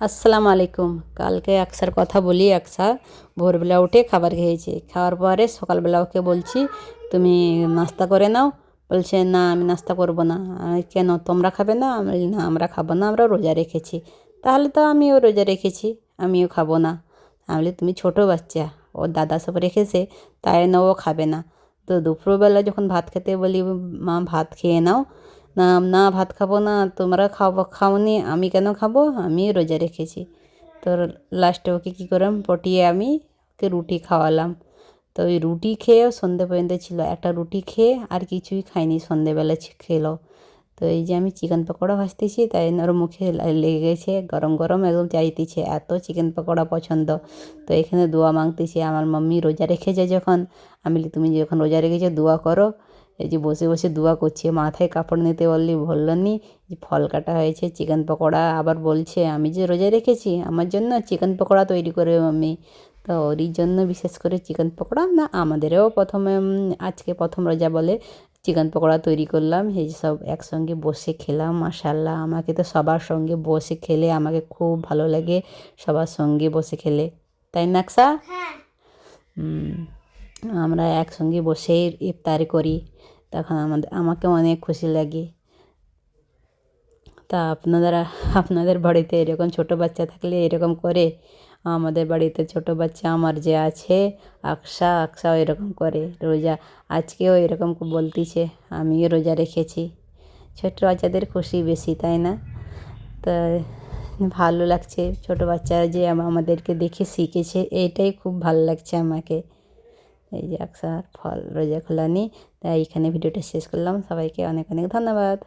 আসসালামু আলাইকুম কালকে একসার কথা বলি একসা ভোরবেলা উঠে খাবার খেয়েছে। খাওয়ার পরে সকালবেলা ওকে বলছি, তুমি নাস্তা করে নাও। বলছে, না, আমি নাস্তা করব না। আমি, কেন, তোমরা খাবে না? আমি না, আমরা খাব না, আমরা রোজা রেখেছি। তাহলে তো আমিও রোজা রেখেছি, আমিও খাব না। আমি তুমি ছোটো বাচ্চা, ও দাদা সব রেখেছে, তাই না, ও খাবে না। তো দুপুরবেলা যখন ভাত খেতে বলি, মা, ভাত খেয়ে নাও। না না, ভাত খাব না, তোমরা খাব খাওনি, আমি কেন খাব? আমি রোজা রেখেছি। তো লাস্টে ওকে কী করলাম? পটিয়ে আমি ওকে রুটি খাওয়ালাম। তো ওই রুটি খেয়েও সন্ধে পর্যন্ত ছিল। একটা রুটি খেয়ে আর কিছুই খায়নি সন্ধেবেলা খেলো। তো এই যে আমি চিকেন পকোড়া ভাজতেছি, তাই ওর মুখে লেগে গেছে গরম গরম, একদম চাইতেছে, এত চিকেন পকোড়া পছন্দ। তো এখানে দোয়া মাংতেছি আমার মাম্মি রোজা রেখেছে যখন। আমি তুমি যখন রোজা রেখেছো, দোয়া করো। এই যে বসে বসে দোয়া করছে মাথায় কাপড় নিতে বললি বলল নি যে ফল কাটা হয়েছে চিকেন পকোড়া। আবার বলছে আমি যে রোজা রেখেছি আমার জন্য চিকেন পকোড়া তৈরি করে আমি। তো ওরই জন্য বিশেষ করে চিকেন পকোড়া না আমাদেরও প্রথমে আজকে প্রথম রোজা বলে চিকেন পকোড়া তৈরি করলাম। এই যে সব একসঙ্গে বসে খেলাম মাসাল্লাহ আমাকে তো সবার সঙ্গে বসে খেলে আমাকে খুব ভালো লাগে সবার সঙ্গে বসে খেলে। তাই না আকসা? হুম, আমরা একসঙ্গে বসে ইফতারি করি, তখন আমাদের, আমাকে অনেক খুশি লাগে। তা আপনারা, আপনাদের বাড়িতে এরকম ছোট বাচ্চা থাকলে এরকম করে? আমাদের বাড়িতে ছোট বাচ্চা আমার যে আছে, আকসা, আকসাও এরকম করে। রোজা, আজকেও এরকম বলতিছে, আমিও রোজা রেখেছি। ছোট বাচ্চাদের খুশি বেশি, তাই না? তা ভালো লাগছে, ছোট বাচ্চারা যে আমাদেরকে দেখে শিখেছে, এইটাই খুব ভালো লাগছে আমাকে। এই যে আকসার ফল রোজা খোলা নিই তাই এখানে ভিডিওটা শেষ করলাম। সবাইকে অনেক অনেক ধন্যবাদ।